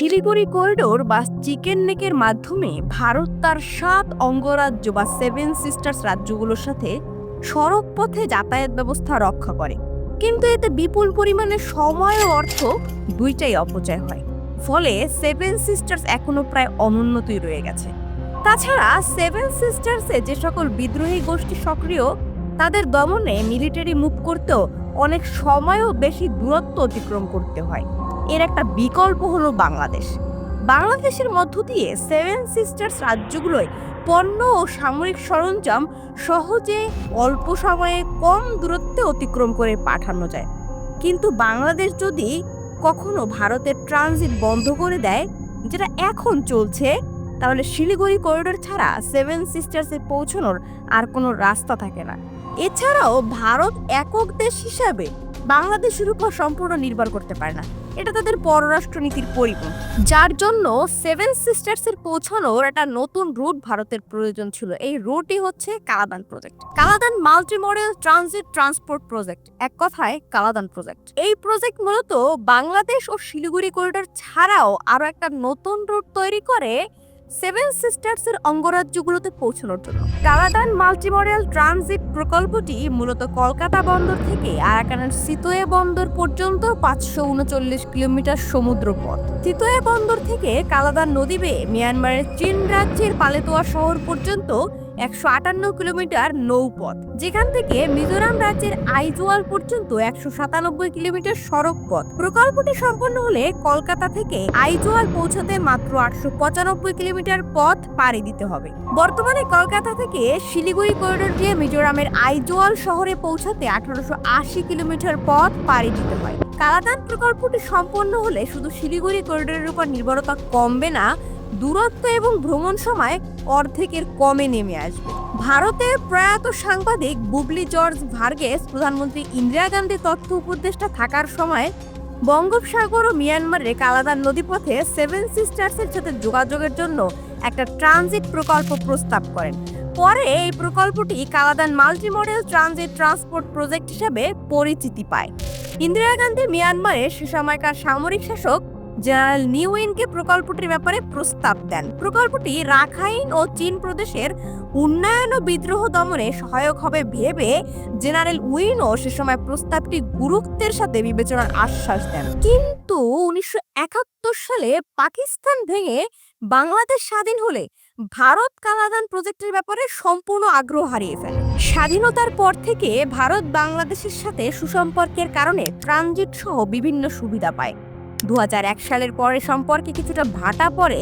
Siliguri corridor বা chicken নেকের মাধ্যমে ভারত তার সাত অঙ্গরাজ্য বা সেভেন সিস্টার্স রাজ্যগুলোর সাথে সড়ক পথে যাতায়াত ব্যবস্থা রক্ষা করে। কিন্তু এতে বিপুল পরিমাণে সময় ও অর্থ দুইটাই অপচয় হয়। ফলে সেভেন সিস্টার্স এখনও প্রায় অনুন্নতই রয়ে গেছে। তাছাড়া সেভেন সিস্টার্সে যে সকল বিদ্রোহী গোষ্ঠী সক্রিয়, তাদের দমনে মিলিটারি মুভ করতেও অনেক সময়ও বেশি দূরত্ব অতিক্রম করতে হয়। এর একটা বিকল্প হলো বাংলাদেশ। বাংলাদেশের মধ্য দিয়ে সেভেন সিস্টার্স রাজ্যগুলোয় পণ্য ও সামরিক সরঞ্জাম সহজে অল্প সময়ে কম দূরত্বে অতিক্রম করে পাঠানো যায়। কিন্তু বাংলাদেশ যদি কখনো ভারতের ট্রানজিট বন্ধ করে দেয়, যেটা এখন চলছে, তাহলে শিলিগুড়ি করিডোর ছাড়া সেভেন সিস্টার্সে পৌঁছানোর আর কোনো রাস্তা থাকে না। এছাড়াও ভারত একক দেশ হিসাবে বাংলাদেশের উপর সম্পূর্ণ নির্ভর করতে পারে না। এটা তাদের পররাষ্ট্র নীতির পরিপূর্ণ যার জন্য সেভেন সিস্টার্সের পৌঁছানোর একটা নতুন রুট ভারতের প্রয়োজন ছিল। এই রুটই হচ্ছে Kaladan project Kaladan multi modal transit transport project এক কথায় কালাদান প্রজেক্ট এই প্রজেক্ট মূলত বাংলাদেশ ও শিলিগুড়ি করিডোর ছাড়াও আরও একটা নতুন রুট তৈরি করে সেভেন সিস্টার্সের অঙ্গরাজ্যগুলোতে পৌঁছানোর জন্য। কালাদান মাল্টিমডেল ট্রানজিট প্রকল্পটি মূলত কলকাতা বন্দর থেকে আরাকানের সিতোয়ে বন্দর পর্যন্ত পাঁচশো উনচল্লিশ কিলোমিটার সমুদ্র পথ সিতোয়ে বন্দর থেকে কালাদান নদী বেয়ে মিয়ানমারের চীন রাজ্যের পালেতোয়া শহর পর্যন্ত একশো আটান্ন কিলোমিটার নৌপথ, যেখান থেকে মিজোরাম রাজ্যের আইজোয়াল পর্যন্ত একশো সাতানব্বই কিলোমিটার সড়ক পথ প্রকল্পটি সম্পন্ন হলে কলকাতা থেকে আইজোয়াল পৌঁছাতে মাত্র আটশো পঁচানব্বই কিলোমিটার পথ পাড়ি দিতে হবে। বর্তমানে কলকাতা থেকে শিলিগুড়ি করিডোর দিয়ে মিজোরামের আইজোয়াল শহরে পৌঁছাতে আঠারোশো আশি কিলোমিটার পথ পাড়ি দিতে হয়। কালাদান প্রকল্পটি সম্পন্ন হলে শুধু শিলিগুড়ি করিডোরের উপর নির্ভরতা কমবে না দূরত্ব এবং ভ্রমণ সময় অর্ধেকের কমে নেমে আসবে। ভারতের প্রয়াত সাংবাদিক বুবলি জর্জ ভার্গেস, প্রধানমন্ত্রী ইন্দিরা গান্ধী তথ্য উপদেষ্টা থাকার সময় বঙ্গোপসাগর ও মিয়ানমারের কালাদান নদীপথে সেভেন সিস্টার্সের সাথে যোগাযোগের জন্য একটা ট্রানজিট প্রকল্প প্রস্তাব করেন। পরে এই প্রকল্পটি Kaladan multi modal transit transport project হিসেবে পরিচিতি পায়। ইন্দিরা গান্ধী মিয়ানমারের সে সময়কার সামরিক শাসক জেনারেল নিউইনকে প্রকল্পটির ব্যাপারে প্রস্তাব দেন। প্রকল্পটি রাখাইন ও চীন প্রদেশের উন্নয়ন ও বিদ্রোহ দমনে সহায়ক হবে ভেবে জেনারেল উইনও সে সময় প্রস্তাবটি গুরুত্বের সাথে বিবেচনার আশ্বাস দেন। কিন্তু উনিশশো একাত্তর সালে পাকিস্তান ভেঙে বাংলাদেশ স্বাধীন হলে ভারত কালাদান প্রজেক্টের ব্যাপারে সম্পূর্ণ আগ্রহ হারিয়ে ফেলে। স্বাধীনতার পর থেকে ভারত বাংলাদেশের সাথে সুসম্পর্কের কারণে ট্রানজিট সহ বিভিন্ন সুবিধা পায়। দু হাজার এক সালের পরে সম্পর্কে কিছুটা ভাটা পড়ে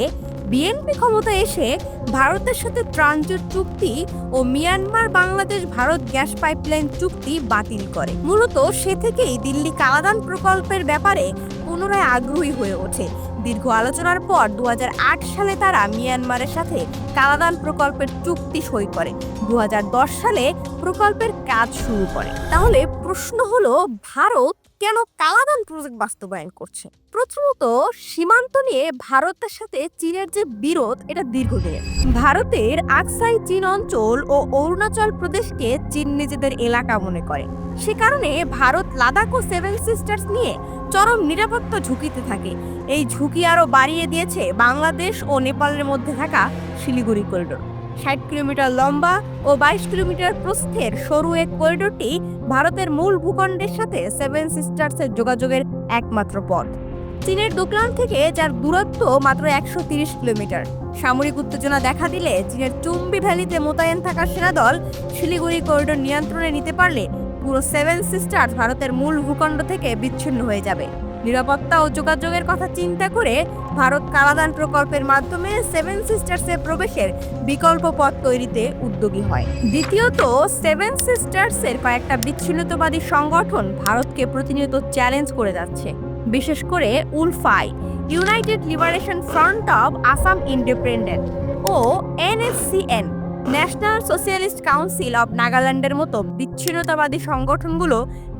বিএনপি ক্ষমতা এসে ভারতের সাথে ট্রানজিট চুক্তি ও Myanmar Bangladesh Bharat gas pipeline চুক্তি বাতিল করে। মূলত সে থেকেই দিল্লি কালাদান প্রকল্পের ব্যাপারে পুনরায় আগ্রহী হয়ে ওঠে। দীর্ঘ আলোচনার পর দু হাজার আট সালে তারা মিয়ানমারের সাথে কালাদান প্রকল্পের চুক্তি সই করে। দু হাজার দশ সালে প্রকল্পের কাজ শুরু করে। তাহলে প্রশ্ন হলো, ভারত কেন কালাদান প্রজেক্ট বাস্তবায়ন করছে? প্রথমত, সীমান্ত নিয়ে ভারতের সাথে চীনের যে বিরোধ, এটা দীর্ঘদিনের। ভারতের আকসাই চীন অঞ্চল ও অরুণাচল প্রদেশকে চীন নিজেদের এলাকা মনে করে। সে কারণে ভারত লাদাখ ও সেভেন সিস্টার্স নিয়ে চরম নিরাপত্তা ঝুঁকিতে থাকে। এই ঝুঁকি আরও বাড়িয়ে দিয়েছে বাংলাদেশ ও নেপালের মধ্যে থাকা শিলিগুড়ি করিডোর ষাট কিলোমিটার লম্বা ও বাইশ কিলোমিটার প্রস্থের সরু এক করিডোরটি ভারতের মূল ভূখণ্ডের সাথে সেভেন সিস্টার্সের যোগাযোগের একমাত্র পথ। চীনের দোকলান থেকে যার দূরত্ব মাত্র একশো তিরিশ কিলোমিটার। সামরিক উত্তেজনা দেখা দিলে চীনের চুম্বি ভ্যালিতে মোতায়েন থাকা সেনাদল শিলিগুড়ি করিডোর নিয়ন্ত্রণে নিতে পারলে পুরো সেভেন সিস্টার্স ভারতের মূল ভূখণ্ড থেকে বিচ্ছিন্ন হয়ে যাবে। নিরাপত্তা ও যোগাযোগের কথা চিন্তা করে ভারত কালাদান প্রকল্পের মাধ্যমে সেভেন সিস্টার্সে প্রবেশের বিকল্প পথ তৈরিতে উদ্যোগী হয়। দ্বিতীয়ত, সেভেন সিস্টার্সের কয়েকটা বিচ্ছিন্নতাবাদী সংগঠন ভারতকে প্রতিনিয়ত চ্যালেঞ্জ করে যাচ্ছে। বিশেষ করে উলফাই, United Liberation Front of Assam independent O NSCN National Socialist Council of নাগাল্যান্ডের মতো বিচ্ছিন্নতাবাদী সংগঠনগুলো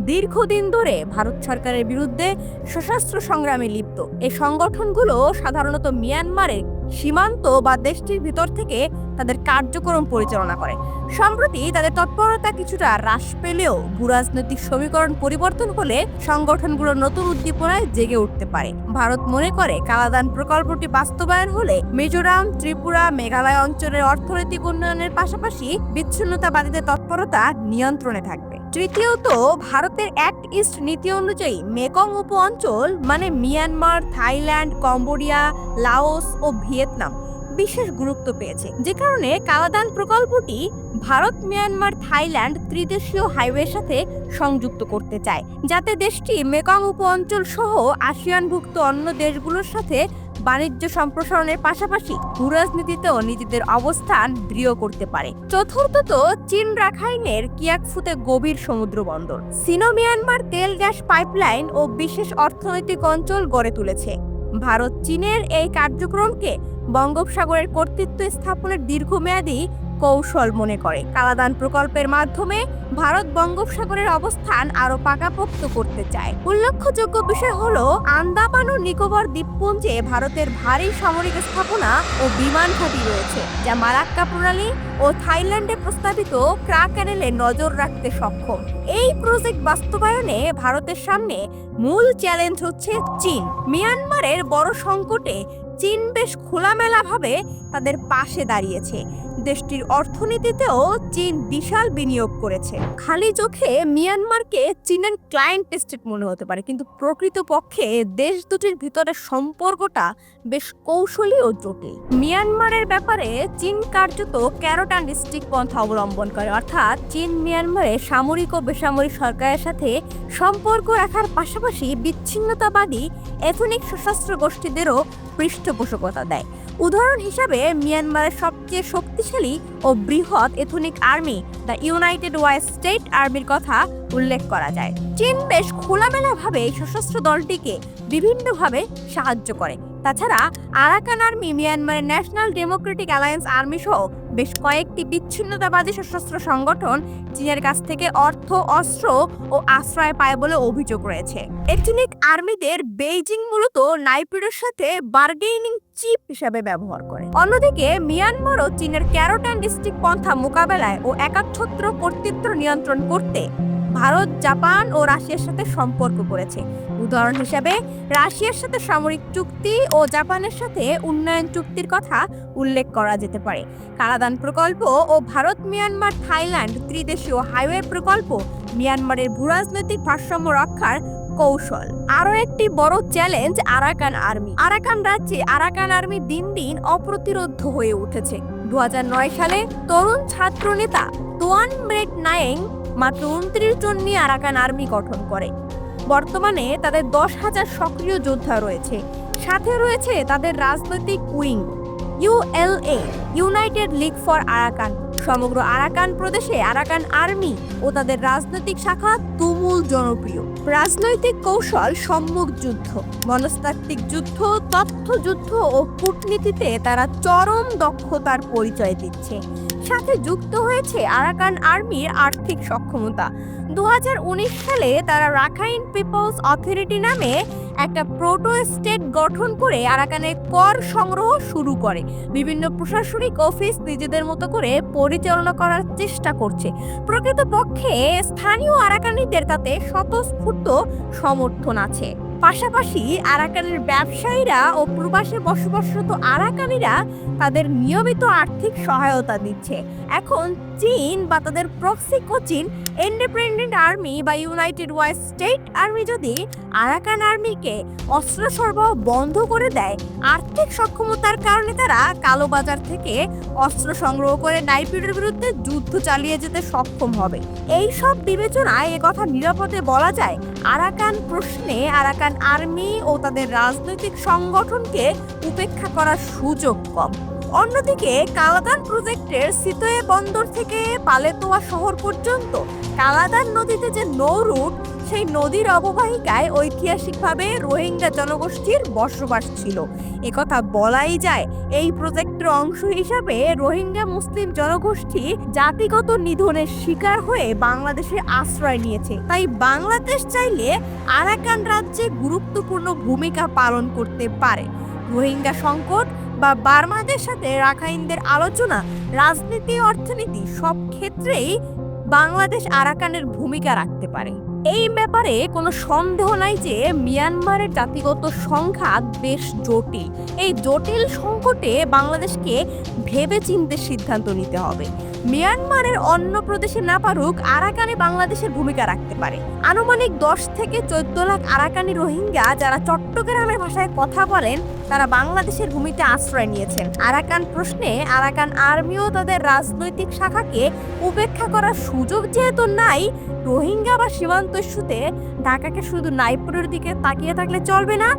দীর্ঘদিন ধরে ভারত সরকারের বিরুদ্ধে সশস্ত্র সংগ্রামে লিপ্ত। এই সংগঠনগুলো সাধারণত মিয়ানমারে সীমান্ত বা দেশটির ভিতর থেকে তাদের কার্যক্রম পরিচালনা করে। সম্প্রতি তাদের তৎপরতা কিছুটা হ্রাস পেলেও ভূরাজনৈতিক সমীকরণ পরিবর্তন হলে সংগঠনগুলো নতুন উদ্দীপনায় জেগে উঠতে পারে। ভারত মনে করে কালাদান প্রকল্পটি বাস্তবায়ন হলে মিজোরাম, ত্রিপুরা, মেঘালয় অঞ্চলের অর্থনৈতিক উন্নয়নের পাশাপাশি বিচ্ছিন্নতাবাদীদের তৎপরতা নিয়ন্ত্রণে থাকবে। তৃতীয়ত, ভারতের অ্যাক্ট ইস্ট নীতি অনুযায়ী মেকং উপ অঞ্চল মানে মিয়ানমার, থাইল্যান্ড, কম্বোডিয়া, লাওস ও ভিয়েতনাম বিশেষ গুরুত্ব পেয়েছে। যে কারণে কালাদান প্রকল্পটি ভারত, মিয়ানমার, থাইল্যান্ড ত্রিদেশীয় হাইওয়ের সাথে সংযুক্ত করতে চায়, যাতে দেশটি মেকং উপ অঞ্চল সহ আসিয়ানভুক্ত অন্য দেশগুলোর সাথে বাণিজ্য সম্প্রসারণের পাশাপাশি ভূরাজনীতিতেও নিজেদের অবস্থান দৃঢ় করতে পারে। চতুর্থত চীন রাখাইনের কিয়াকফুতে গভীর সমুদ্র বন্দর সিনো মিয়ানমার তেল গ্যাস পাইপলাইন ও বিশেষ অর্থনৈতিক অঞ্চল গড়ে তুলেছে। ভারত চীনের এই কার্যক্রমকে বঙ্গোপসাগরের কর্তৃত্ব স্থাপনের দীর্ঘমেয়াদী কৌশল মনে করে। কালাদান প্রকল্পের মাধ্যমে ভারত বঙ্গোপসাগরের অবস্থান আরও পাকাপোক্ত করতে চায়। উল্লেখযোগ্য বিষয় হল, আন্দামান ও নিকোবর দ্বীপপুঞ্জে ভারতের ভারী সামরিক স্থাপনা ও বিমান ঘাঁটি রয়েছে, যা মারাক্কা প্রণালী ও থাইল্যান্ডে প্রস্তাবিত ক্রা ক্যানেলে নজর রাখতে সক্ষম। এই প্রজেক্ট বাস্তবায়নে ভারতের সামনে মূল চ্যালেঞ্জ হচ্ছে চীন। মিয়ানমারের বড় সংকটে চীন বেশ খোলামেলাভাবে তাদের পাশে দাঁড়িয়েছে। দেশটির অর্থনীতিতেও চীন বিশাল বিনিয়োগ করেছে। খালি চোখে মিয়ানমারকে চীনের ক্লায়েন্ট স্টেট মনে হতে পারে, কিন্তু প্রকৃতপক্ষে দেশ দুটির ভিতরে সম্পর্কটা বেশ কৌশলী ও জটিল। মিয়ানমারের ব্যাপারে চীন কার্যত ক্যারোটান ডিস্ট্রিক্ট পন্থা অবলম্বন করে, অর্থাৎ চীন মিয়ানমারে সামরিক ও বেসামরিক সরকারের সাথে সম্পর্ক রাখার পাশাপাশি বিচ্ছিন্নতাবাদী এথনিক সশস্ত্র গোষ্ঠীদেরও পৃষ্ঠপোষকতা দেয়। উদাহরণ হিসাবে, মিয়ানমারের সবচেয়ে শক্তিশালী ও বৃহৎ ethnic army, the United Wa State আর্মির কথা উল্লেখ করা যায়। চীন বেশ খোলামেলাভাবে এই সশস্ত্র দলটিকে বিভিন্নভাবে সাহায্য করে। তাছাড়া আরাকান আর্মি, মিয়ানমারের ন্যাশনাল ডেমোক্রেটিক অ্যালায়েন্স আর্মি সহ বেশ কয়েকটি বিচ্ছিন্নতাবাদী সশস্ত্র সংগঠন চীনের কাছ থেকে অর্থ, অস্ত্র ও আশ্রয় পায় বলে অভিযোগ রয়েছে। এথনিক আর্মিদের বেইজিং মূলত নাইপিডোর সাথে বার্গেইনিং চিপ হিসাবে ব্যবহার করে। অন্যদিকে মিয়ানমারও চীনের ক্যারোটান ডিস্ট্রিক্ট পন্থা মোকাবেলায় ও একাচ্ছত্র কর্তৃত্ব নিয়ন্ত্রণ করতে ভারত, জাপান ও রাশিয়ার সাথে সম্পর্ক করেছে। উদাহরণ হিসাবে, রাশিয়ার সাথে সামরিক চুক্তি ও জাপানের সাথে উন্নয়ন চুক্তির কথা উল্লেখ করা যেতে পারে। কালাদান প্রকল্প ও ভারত, মিয়ানমার, থাইল্যান্ড ত্রিদেশীয় হাইওয়ে প্রকল্প মিয়ানমারের ভূরাজনৈতিক ভারসাম্য রক্ষার কৌশল। আরও একটি বড় চ্যালেঞ্জ আরাকান আর্মি। আরাকান রাজ্যে আরাকান আর্মি দিন দিন অপ্রতিরোধ্য হয়ে উঠেছে। দু হাজার নয় সালে তরুণ ছাত্র নেতা তোয়ান ব্রেট নায়েং মাত্র উনত্রিশ জন নিয়ে আরাকান আর্মি গঠন করে। বর্তমানে তাদের দশ হাজার সক্রিয় যোদ্ধা রয়েছে। সাথে রয়েছে তাদের রাজনৈতিক wing ULA United League for Arakan. সমগ্র আরাকান প্রদেশে আরাকান আর্মি ও তাদের রাজনৈতিক শাখা তুমুল জনপ্রিয়। রাজনৈতিক কৌশল সম্মুখ যুদ্ধ, মনস্তাত্ত্বিক যুদ্ধ তথ্য যুদ্ধ ও কূটনীতিতে তারা চরম দক্ষতার পরিচয় দিচ্ছে। সাথে যুক্ত হয়েছে আরাকান আর্মির আর্থিক সক্ষমতা। দু হাজার উনিশ সালে তারা রাখাইন পিপলস অথরিটি নামে একটা প্রোটো স্টেট গঠন করে আরাকানের কর সংগ্রহ শুরু করে। বিভিন্ন প্রশাসনিক অফিস নিজেদের মতো করে পরিচালনা করার চেষ্টা করছে। প্রকৃতপক্ষে স্থানীয় আরাকানিদের তাতে স্বতঃস্ফূর্ত সমর্থন আছে। পাশাপাশি আরাকানের ব্যবসায়ীরা ও প্রবাসে বসবাসরত আরাকানিরা তাদের নিয়মিত আর্থিক সহায়তা দিচ্ছে। এখন চীন বা তাদের প্রক্সি কোচিন ইন্ডিপেন্ডেন্ট আর্মি বা ইউনাইটেড ওয়াই স্টেট আর্মি যদি আরাকান আর্মিকে অস্ত্র সরবরাহ বন্ধ করে দেয়, আর্থিক সক্ষমতার কারণে তারা কালোবাজার থেকে অস্ত্র সংগ্রহ করে নাইপিডের বিরুদ্ধে যুদ্ধ চালিয়ে যেতে সক্ষম হবে। এই সব বিবেচনায় কথা নিরাপদে বলা যায়, আরাকান প্রশ্নে আরাকান আর্মি ও তাদের রাজনৈতিক সংগঠনকে উপেক্ষা করার সুযোগ কম। অন্যদিকে, কালাদান প্রজেক্টের সিতোয়ে বন্দর থেকে পালেতোয়া শহর পর্যন্ত কালাদান নদীতে যে নৌ রুট, সেই নদীর অববাহিকায় ঐতিহাসিকভাবে রোহিঙ্গা জনগোষ্ঠীর বসবাস ছিল। একথা বলাই যায়, এই প্রজেক্টের অংশ হিসাবে রোহিঙ্গা মুসলিম জনগোষ্ঠী জাতিগত নিধনের শিকার হয়ে বাংলাদেশে আশ্রয় নিয়েছে। তাই বাংলাদেশ চাইলে আরাকান রাজ্যে গুরুত্বপূর্ণ ভূমিকা পালন করতে পারে। রোহিঙ্গা সংকট বা বার্মাদের সাথে রাখাইনদের আলোচনা, রাজনীতি, অর্থনীতি সব ক্ষেত্রেই বাংলাদেশ আরাকানের ভূমিকা রাখতে পারে। এই ব্যাপারে কোনো সন্দেহ নাই যে মিয়ানমারের জাতিগত সংঘাত বেশ জটিল। এই জটিল সংকটে বাংলাদেশকে ভেবে চিনতে সিদ্ধান্ত নিতে হবে। মিয়ানমারের অন্য প্রদেশে না পারুক, আরাকানে বাংলাদেশের ভূমিকা রাখতে পারে। আনুমানিক দশ থেকে চোদ্দ লাখ আরাকানি রোহিঙ্গা যারা চট্টগ্রামের ভাষায় কথা বলেন, তারা বাংলাদেশের ভূমিতে আশ্রয় নিয়েছেন। আরাকান প্রশ্নে, আরাকান আর্মিও তাদের রাজনৈতিক শাখাকে উপেক্ষা করার সুযোগ যেহেতু নাই, রোহিঙ্গা বা সীমান্ত ইস্যুতে ঢাকাকে শুধু নাইপুরের দিকে তাকিয়ে থাকলে চলবে না,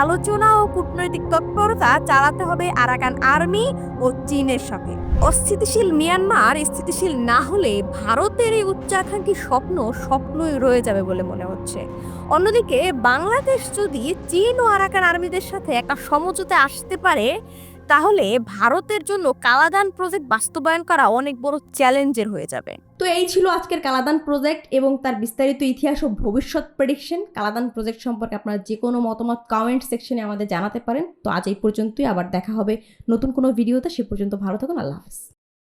আলোচনা ও কূটনৈতিক তৎপরতা চালাতে হবে আরাকান আর্মি ও চীনের সাথে অস্থিতিশীল মিয়ানমার স্থিতিশীল না হলে ভারতের এই উচ্চাকাঙ্ক্ষী স্বপ্ন স্বপ্নই রয়ে যাবে বলে মনে হচ্ছে। অন্যদিকে বাংলাদেশ যদি চীন ও আরাকান আর্মিদের সাথে একটা সমঝোতে আসতে পারে তাহলে ভারতের জন্য কালাদান প্রজেক্ট বাস্তবায়ন করা অনেক বড় চ্যালেঞ্জের হয়ে যাবে। তো এই ছিল আজকের কালাদান প্রজেক্ট এবং তার বিস্তারিত ইতিহাস ও ভবিষ্যৎ প্রেডিকশন কালাদান প্রজেক্ট সম্পর্কে আপনারা যে কোনো মতামত কমেন্ট সেকশনে আমাদের জানাতে পারেন। তো আজ এই পর্যন্তই, আবার দেখা হবে নতুন কোনো ভিডিওতে সে পর্যন্ত ভালো থাকুন, আল্লাহ হাফেজ।